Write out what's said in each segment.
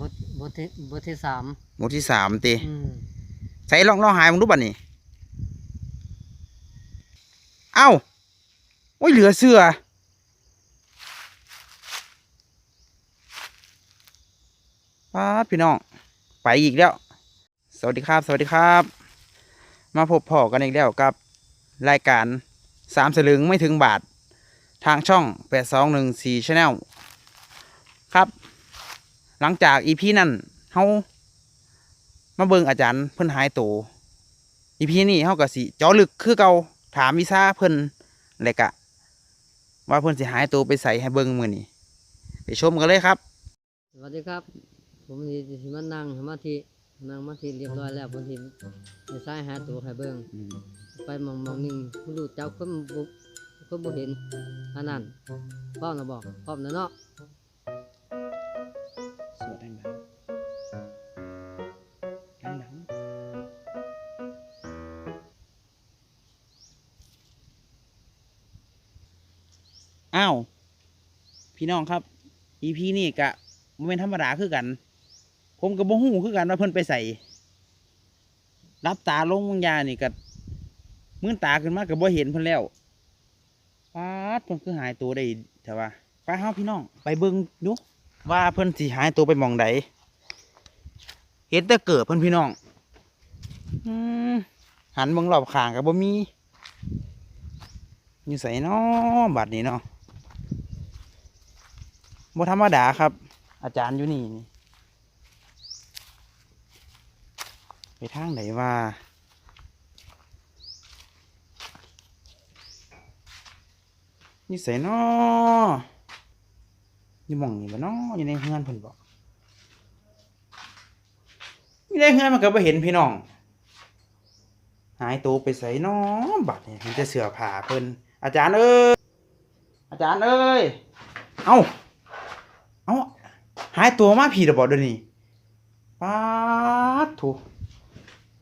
บทบทที่บทที่สามหมู่ที่สามตีอืมใส่ลองลองหายมึงดูบัดนี้ เอ้าโอ้ยเหลือเสือป้าดพี่น้อง ไปอีกแล้ว สวัสดีครับ สวัสดีครับ มาพบพ่อกันอีกแล้วกับ รายการสามสลึงไม่ถึงบาท ทางช่องแปดสองหนึ่งสี่ชแนลครับ หลังจากอีพีนั้นเฮามาเบิ่งอาจารย์เพิ่นหายตัวอีพีนี้เฮาก็สิเจาะลึกคือเก่าถามวิซาเพิ่นแล้วก็ว่าเพิ่นสิหายตัวไปใส่ให้เบิ่งมื้อนี้ไปชมกันเลยครับ สวัสดีครับ ผมนี่สิมานั่งสมาธินั่งสมาธิเรียบร้อยแล้วผมสิไปซ้ายหาตัวให้เบิ่งไปมองมองหนึ่งผู้รู้เจ้าคนบุคนบ่เห็นอันนั้นพร้อมนะบอกพร้อมนะเนาะ อ้าว พี่น้องครับ อีพีนี้กะบ่แม่นธรรมดาคือกัน ผมก็บ่ฮู้คือกันว่าเพิ่นไปใส่รับตาลงบางยานี่ก็มื่นตาขึ้นมาก็บ่เห็นเพิ่นแล้วป๊าดเพิ่นคือหายตัวได้แต่ว่าไปเฮาพี่น้อง ไปเบิ่งดูว่าเพิ่นสิหายตัวไปมองใดเห็นแต่เกิดเพิ่นพี่น้องอืมหันเบิ่งรอบข้างก็บ่มีอยู่ใส่น้อบัดนี้เนาะ บธรรมดาครับ อาจารย์อยู่นี่นี่ไปทางไหนว่านี่ใส่นออยู่มองนี่บ่นออยู่ในเฮือนเพิ่นบอกนี่ในเฮือนมันก็บ่เห็นพี่น้อง หายตัวไปใส่นอบัดนี่มันจะเสือผ่าเพิ่นอาจารย์เอ้ยอาจารย์เอ้ยเอ้า เอ้าหายตัวมาผีระบอกเดี๋ยวนี้ป๊าดถูก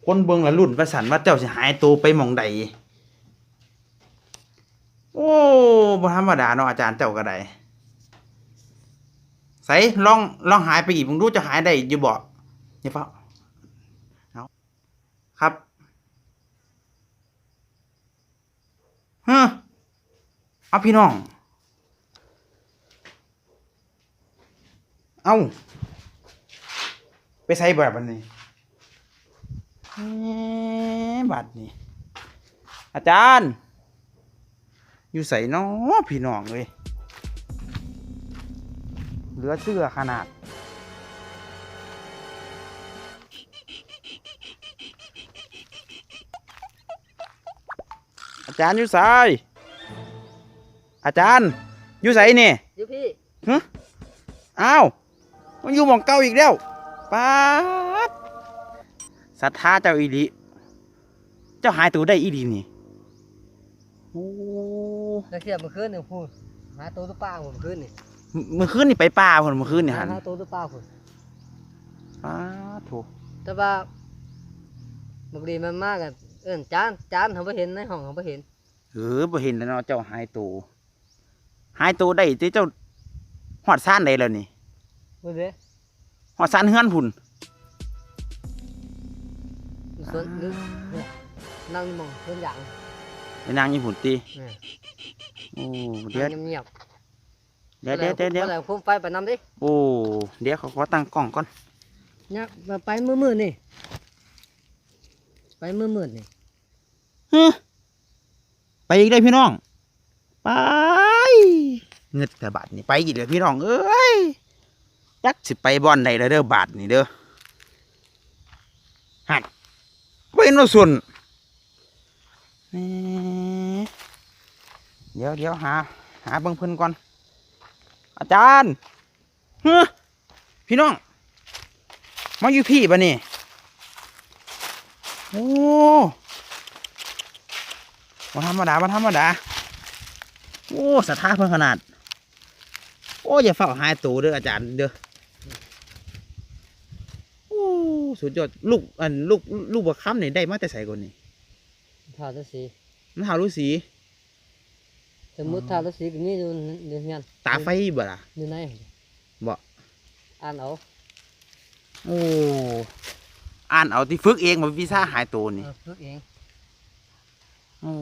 คนเบิงละรุ่นประสันว่าเจ้าสิหายตัวไปหมองใดโอ้บ่ธรรมดาเนาะอาจารย์เจ้าก็ได้ใส่ลองลองหายไปอีกมึงดูจะหายได้อยู่บ่อย่าเฝ้าเอาครับฮะเอาพี่น้อง เอาไปใส่แบบอันนี้แหมบัดนี่อาจารย์ อยู่ใส่น้อพี่น้องเลยเหลือเชื่อขนาด อาจารย์อยู่ใส่อาจารย์อยู่ใส่นี่อยู่พี่อ้าว มันอยู่หมองเก่าอีกแล้วป๊าดศรัทธาเจ้าอีหลีเจ้าหายตัวได้อีหลีนี่โอ้นักเทียบเมื่อคืนนี่พูดหาตัวตัวป้าผมเมื่อคืนนี่เมื่อคืนนี่ไปป่าคนเมื่อคืนนี่หันหาตัวตัวป้าผมป๊าดโถูกแต่ว่าบางทีมันมากกันเอิ้นจานจานเขาไม่เห็นในห้องเขาไม่เห็นเออบ่เห็นแล้วเนาะเจ้าหายตัวหายตัวได้ที่เจ้าหอดซ่านได้แล้วนี่ เมื่อเด้หอดซ่านเฮือนพุ่นอยู่สวนหรือเนี่ยนั่งอยู่หมองสวนยางไปนางญี่ปุ่นตีเนี่ยโอ้เดี๋ยวนั่งเงียบเดี๋ยวเดี๋ยวเดี๋ยวเดี๋ยวมื่อไหร่ผมไปไปนำดิโอ้เดี๋ยวเขาขอตั้งกล้องก่อนเนี่ยไปมือมือๆนี่ ไปมือมือๆนี่ฮะไปอีกได้พี่น้อง ไปเงึดแต่บาทนี่ไปอีกเลยพี่น้องเอ้ย จักสิไปบอนใดแล้วเด้อบาทนี่เด้อหันไปโนส่วนแหน่เดี๋ยวเดี๋ยวหา หาเบิ่งเพิ่นก่อน อาจารย์เฮ้พี่น้อง มาอยู่พี่ปะนี่ โอ้มาธรรมดามาธรรมดา โอ้สถาเพิ่นขนาด โอ้อย่าเฝ้าหายตัวเด้ออาจารย์เด้อ โอ้ สุดยอดลูกอันลูกลูกบักคำนี่ได้มาแต่ใส่ก่อนนี่ทาตะสีมันหารู้สีสมมติทาตะสีก็มีอยู่ในงานตาไฟบ่ล่ะอยู่ในบ่อ่านเอาโอ้อ่านเอาที่ฝึกเองมาวีซ่าหายตัวนี่เออฝึกเองโอ้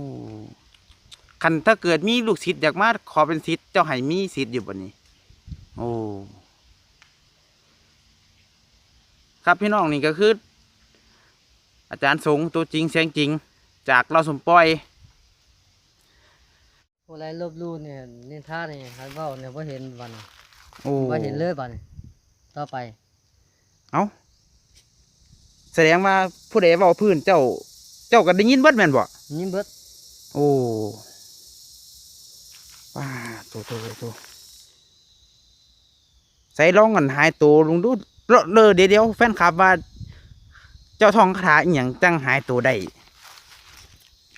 คันถ้าเกิดมีลูกศิษย์อยากมาขอเป็นศิษย์เจ้าให้มีศิษย์อยู่บ่นี้ โอ้ ครับพี่น้องนี่ก็คือ อาจารย์สงฆ์ตัวจริงเสียงจริง จากเราสมปล่อยผู้ใดลบหลู่เนี่ยนินทานี่ให้เว้าเนี่ยบ่เห็นบัดนี้โอ้บ่เห็นเลยบัดนี้ต่อไป เอาแสดงว่าผู้ใดเว้าพื้นเจ้า เจ้าก็ได้ยินเบิดแม่นบ่ยิ้มเบิดโอ้ว้าโตโตโตโตใส่ร้องกันหายตัวลงดู เลอะเลอเดี๋ยวเดี๋ยวแฟนคลับว่า เจ้าท่องคาถาอหย่างจังหายตัวได้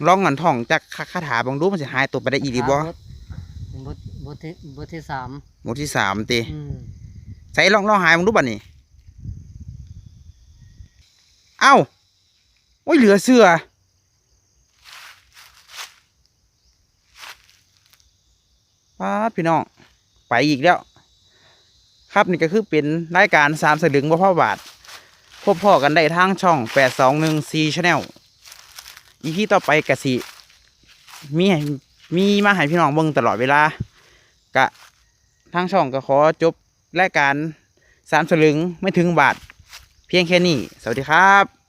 ร้องกันท่องจากคาถาบางดูมันจะหายตัวไปได้อีกหรือบ่บทบทบทที่บทที่สามหมดที่สามตีอืมใส่ลองลองหายบางดูบัดนี้เอ้าโอ้ยเหลือเสือป้าดพี่น้องไปอีกแล้ว ครับนี่ก็คือเป็นรายการสามสลึงบ่พ่อบาท พบพ่อกันได้ทางช่องแปดสองหนึ่งซีชแนลอีพีต่อไปกะสิมีมีมาให้พี่น้องเบิ่งตลอดเวลากะทางช่องก็ขอจบรายการสามสลึงไม่ถึงบาท เพียงแค่นี้ สวัสดีครับ